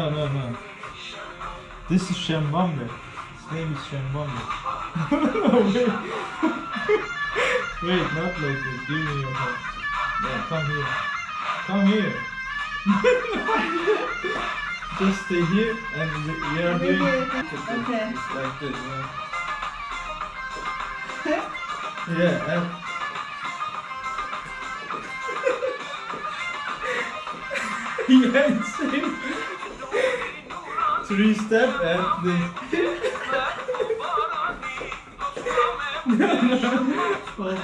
No, no, no. This is Shambambe. His name is Shambambe. wait. wait, not like this. Give me your hand. Yeah, come here. Come here. Just stay here and we are doing Okay. Like this, yeah. yeah, and same three step and this. no, no. Oh,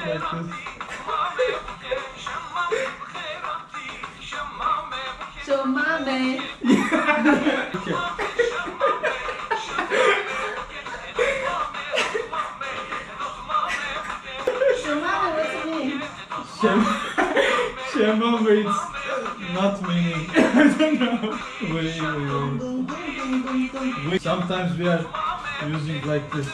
so, mame. Yeah. okay. Shemama, means not meaning. I don't know. Wait, wait, wait. We, sometimes we are using like this.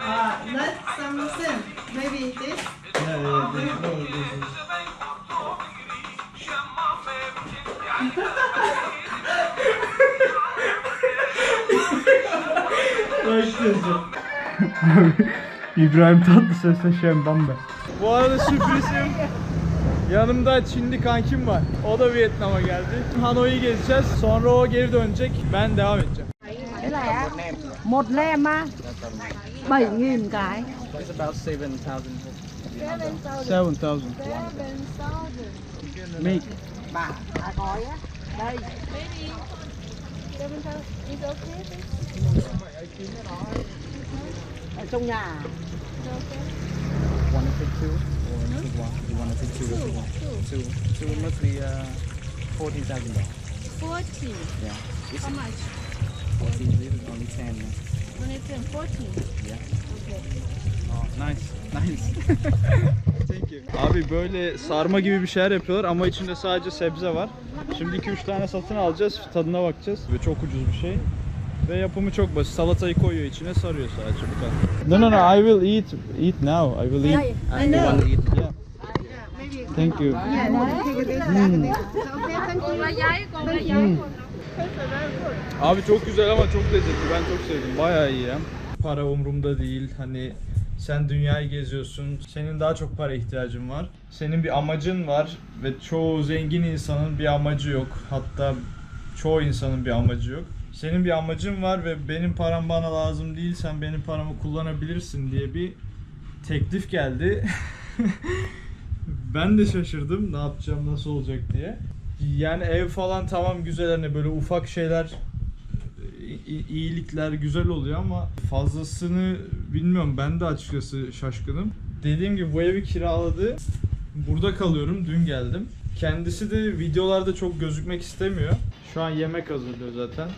Uh, not some sin. Maybe this. Yeah, yeah, this, no, this is. like this. İbrahim Tatlıses'le Şembambe. Bu arada sürprizim. Yanımda Çinli kankim var. O da Vietnam'a geldi. Hanoi'yi gezeceğiz. Sonra o geri dönecek. Ben devam edeceğim. Một lem á bảy nghìn cái It's about 7,000. 7000. Make. bà gói á đây ở trong nhà One to two? Or is it one? You want to take two as well? Two. Two must be uh, 14,000 dollars. 40. Yeah. It's How much? 14 liters, only 10. man. When it's in 14. Yeah. Okay. Oh, nice. Nice. Thank you. Abi böyle sarma gibi bir şeyler yapıyorlar ama içinde sadece sebze var. Şimdi 2-3 tane satın alacağız, tadına bakacağız. Ve çok ucuz bir şey. Ve yapımı çok basit. Salatayı koyuyor içine, sarıyor sadece bu kadar. No no no, I will eat eat now. I will eat. I know. Thank you. Yeah, thank giấy. Abi çok güzel ama çok lezzetli. Ben çok sevdim. Bayağı iyi ya. Para umurumda değil. Hani sen dünyayı geziyorsun. Senin daha çok para ihtiyacın var. Senin bir amacın var ve çoğu zengin insanın bir amacı yok. Hatta çoğu insanın bir amacı yok. Senin bir amacın var ve benim param bana lazım değil. Sen benim paramı kullanabilirsin diye bir teklif geldi. ben de şaşırdım ne yapacağım nasıl olacak diye. Yani ev falan tamam güzel hani böyle ufak şeyler iyilikler güzel oluyor ama fazlasını bilmiyorum ben de açıkçası şaşkınım. Dediğim gibi bu evi kiraladı. Burada kalıyorum. Dün geldim. Kendisi de videolarda çok gözükmek istemiyor. Şu an yemek hazırlıyor zaten.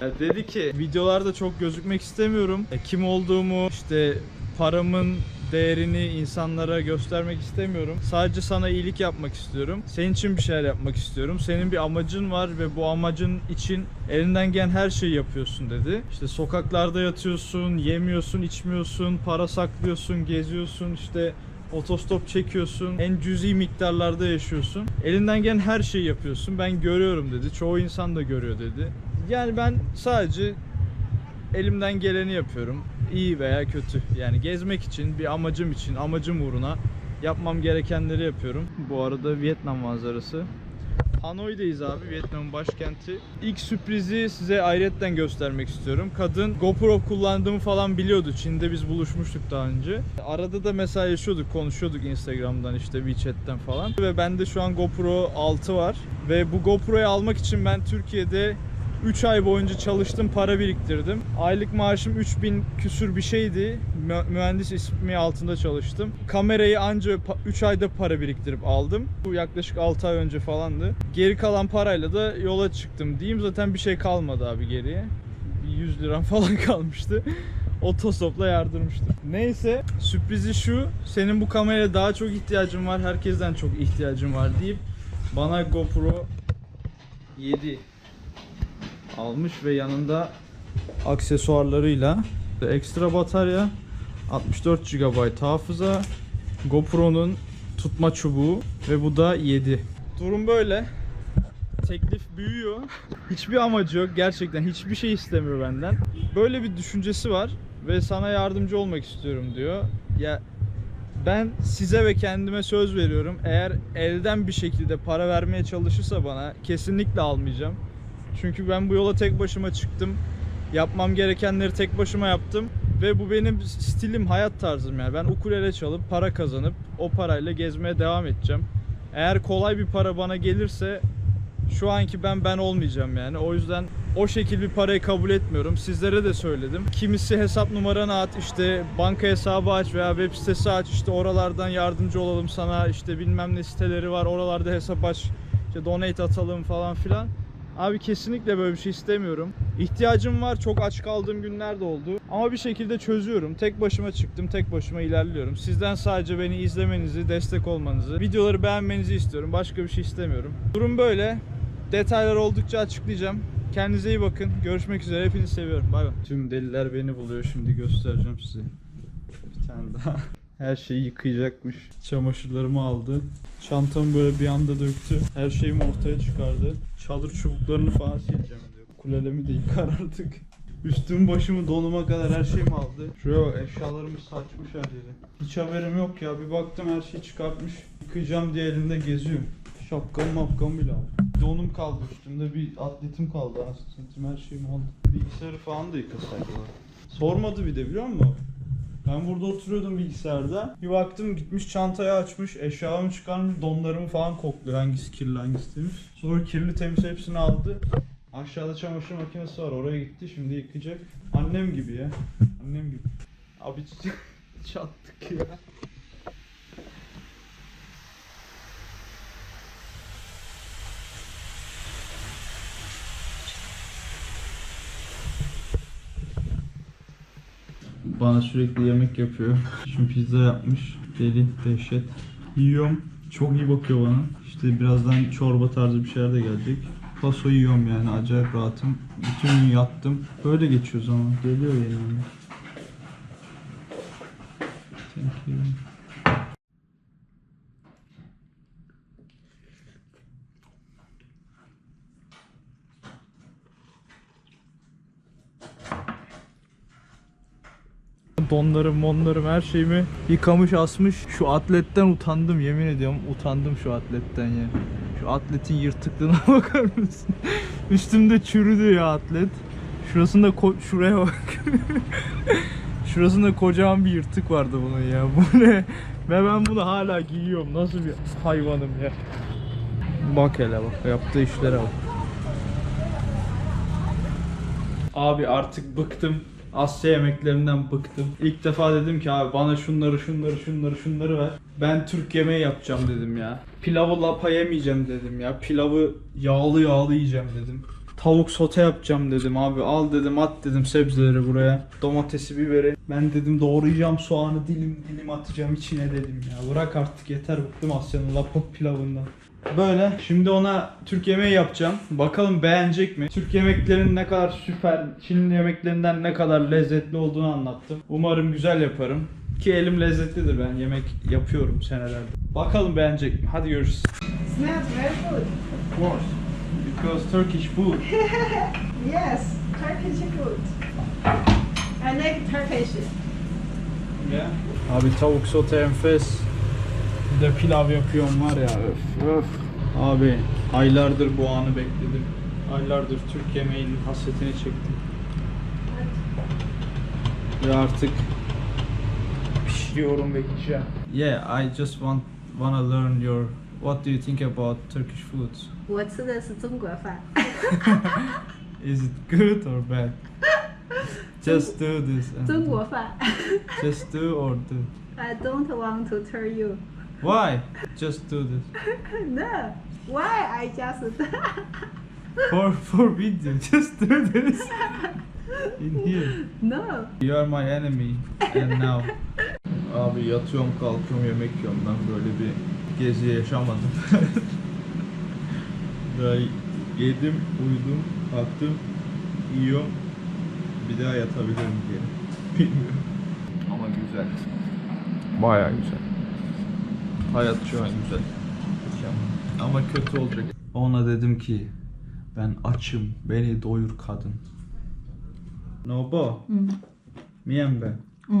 Ya dedi ki videolarda çok gözükmek istemiyorum. E, Kim olduğumu, işte paramın değerini insanlara göstermek istemiyorum. Sadece sana iyilik yapmak istiyorum. Senin için bir şeyler yapmak istiyorum. Senin bir amacın var ve bu amacın için elinden gelen her şeyi yapıyorsun dedi. İşte sokaklarda yatıyorsun, yemiyorsun, içmiyorsun, para saklıyorsun, geziyorsun, işte otostop çekiyorsun. En cüzi miktarlarda yaşıyorsun. Elinden gelen her şeyi yapıyorsun. Ben görüyorum dedi. Çoğu insan da görüyor dedi. Yani ben sadece elimden geleni yapıyorum. İyi veya kötü. Yani gezmek için, bir amacım için, amacım uğruna yapmam gerekenleri yapıyorum. Bu arada Vietnam manzarası. Hanoi'deyiz abi, Vietnam'ın başkenti. İlk sürprizi size ayrıyetten göstermek istiyorum. Kadın GoPro kullandığımı falan biliyordu. Çin'de biz buluşmuştuk daha önce. Arada da mesajlaşıyorduk, konuşuyorduk Instagram'dan işte WeChat'ten falan. Ve bende şu an GoPro 6 var. Ve bu GoPro'yu almak için ben Türkiye'de 3 ay boyunca çalıştım, para biriktirdim. Aylık maaşım 3000 küsür bir şeydi. Mü- Mühendis ismi altında çalıştım. Kamerayı anca 3 ayda para biriktirip aldım. Bu yaklaşık 6 ay önce falandı. Geri kalan parayla da yola çıktım diyeyim. Zaten bir şey kalmadı abi geriye. Bir 100 liram falan kalmıştı. Otostopla yardırmıştım. Neyse sürprizi şu. Senin bu kameraya daha çok ihtiyacın var. Herkesten çok ihtiyacın var deyip bana GoPro 7 almış ve yanında aksesuarlarıyla ekstra batarya, 64 GB hafıza, GoPro'nun tutma çubuğu ve bu da 7. Durum böyle. Teklif büyüyor. Hiçbir amacı yok. Gerçekten hiçbir şey istemiyor benden. Böyle bir düşüncesi var ve sana yardımcı olmak istiyorum diyor. Ya ben size ve kendime söz veriyorum. Eğer elden bir şekilde para vermeye çalışırsa bana kesinlikle almayacağım. Çünkü ben bu yola tek başıma çıktım. Yapmam gerekenleri tek başıma yaptım ve bu benim stilim, hayat tarzım yani. Ben ukulele çalıp para kazanıp o parayla gezmeye devam edeceğim. Eğer kolay bir para bana gelirse şu anki ben ben olmayacağım yani. O yüzden o şekil bir parayı kabul etmiyorum. Sizlere de söyledim. Kimisi hesap numaranı at, işte banka hesabı aç veya web sitesi aç, işte oralardan yardımcı olalım sana, işte bilmem ne siteleri var, oralarda hesap aç, işte donate atalım falan filan. Abi kesinlikle böyle bir şey istemiyorum. İhtiyacım var. Çok aç kaldığım günler de oldu. Ama bir şekilde çözüyorum. Tek başıma çıktım. Tek başıma ilerliyorum. Sizden sadece beni izlemenizi, destek olmanızı, videoları beğenmenizi istiyorum. Başka bir şey istemiyorum. Durum böyle. Detaylar oldukça açıklayacağım. Kendinize iyi bakın. Görüşmek üzere. Hepinizi seviyorum. Bay bay. Tüm deliler beni buluyor. Şimdi göstereceğim size. Bir tane daha. Her şeyi yıkayacakmış. Çamaşırlarımı aldı. Çantamı böyle bir anda döktü. Her şeyimi ortaya çıkardı. Çadır çubuklarını falan sileceğim diyor. Kulelemi de yıkar artık. Üstümü başımı donuma kadar her şeyimi aldı. Şuraya eşyalarımı saçmış her yere. Hiç haberim yok ya. Bir baktım her şeyi çıkartmış. Yıkayacağım diye elinde geziyorum. Şapkamı mapkamı bile aldı. Donum kaldı üstümde. Bir atletim kaldı. Aslında her şeyimi aldı. Bilgisayarı falan da yıkasaydı. Sormadı bir de biliyor musun? Ben burada oturuyordum bilgisayarda. Bir baktım gitmiş çantayı açmış, eşyalarımı çıkarmış, donlarımı falan kokluyor. Hangisi kirli hangisi temiz. Sonra kirli temiz hepsini aldı. Aşağıda çamaşır makinesi var oraya gitti şimdi yıkayacak. Annem gibi ya. Annem gibi. Abi çattık ya. Bana sürekli yemek yapıyor. Şimdi pizza yapmış. Deli, dehşet. Yiyorum. Çok iyi bakıyor bana. İşte birazdan çorba tarzı bir şeyler de gelecek. Paso yiyorum yani acayip rahatım. Bütün gün yattım. Böyle geçiyor zaman. Geliyor yani. Thank you. Donlarım, monlarım, her şeyimi yıkamış, asmış. Şu atletten utandım, yemin ediyorum utandım şu atletten ya. Şu atletin yırtıklığına bakar mısın? Üstümde çürüdü ya atlet. Şurasında ko- şuraya bak. Şurasında kocaman bir yırtık vardı bunun ya. Bu ne? Ve ben bunu hala giyiyorum. Nasıl bir hayvanım ya. Bak hele bak. Yaptığı işlere bak. Abi artık bıktım. Asya yemeklerinden bıktım. İlk defa dedim ki abi bana şunları şunları şunları şunları ver. Ben Türk yemeği yapacağım dedim ya. Pilavı lapa yemeyeceğim dedim ya. Pilavı yağlı yağlı yiyeceğim dedim. Tavuk sote yapacağım dedim abi. Al dedim at dedim sebzeleri buraya. Domatesi biberi. Ben dedim doğrayacağım soğanı dilim dilim atacağım içine dedim ya. Bırak artık yeter bıktım Asya'nın lapa pilavından. Böyle. Şimdi ona Türk yemeği yapacağım. Bakalım beğenecek mi? Türk yemeklerinin ne kadar süper, Çin yemeklerinden ne kadar lezzetli olduğunu anlattım. Umarım güzel yaparım. Ki elim lezzetlidir ben yemek yapıyorum senelerdir. Bakalım beğenecek mi? Hadi görüşürüz. Smells very good. Of course. Because Turkish food. Yes, Turkish food. I like Turkish. Yeah. Abi tavuk sote enfes. Bir de pilav yapıyorum var ya öf öf. Abi aylardır bu anı bekledim. Aylardır Türk yemeğinin hasretini çektim. Ve artık pişiriyorum ve yiyeceğim. Yeah, I just want wanna learn your what do you think about Turkish food? 我吃的是中国饭。 Is it good or bad? Just do this. and 中国饭。 Just do or do. I don't want to tell you. Why? Just do this. No. Why I just For for video, just do this. In here. no. You are my enemy. And now. Abi yatıyorum kalkıyorum yemek yiyorum ben böyle bir gezi yaşamadım. Böyle yedim, uyudum, kalktım, yiyorum. Bir daha yatabilirim diye. Bilmiyorum. Ama güzel. Baya güzel. Hayat şu an güzel. Mükemmel. ama kötü olacak. Ona dedim ki ben açım beni doyur kadın. No bo. Ừ. Miembe. Ừ.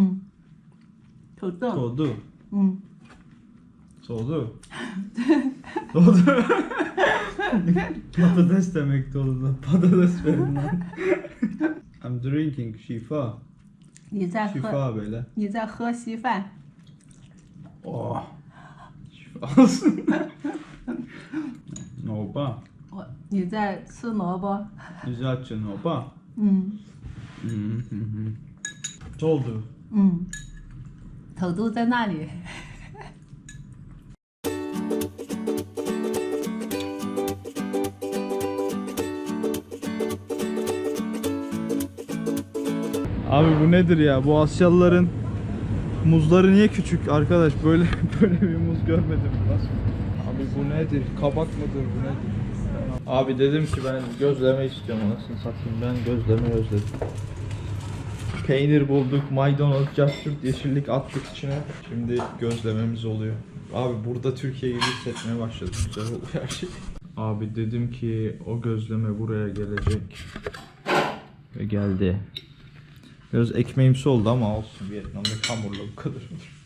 Thủ tượng. Soğudu. Ừ. Soğudu. Soğudu. Patates demek oldu. Patates verin lan. I'm drinking şifa. 你在喝， Şifa böyle. 你在喝稀饭。 Oh. Şifa olsun. Noba. 我你在吃萝卜。 Güzelce noba. 嗯 Soldu. 嗯，头都在那里。 Abi bu nedir ya? Bu Asyalıların muzları niye küçük arkadaş? Böyle böyle bir muz görmedim. Abi bu nedir? Kabak mıdır bu nedir? Abi dedim ki ben gözleme istiyorum anasını satayım. Ben gözleme özledim. Peynir bulduk, maydanoz, cahçurt, yeşillik attık içine. Şimdi gözlememiz oluyor. Abi burada Türkiye gibi hissetmeye başladım. Güzel oluyor her şey. Abi dedim ki o gözleme buraya gelecek. Ve geldi. Biraz ekmeğimsi oldu ama olsun Vietnam'da hamurla bu kadar olur.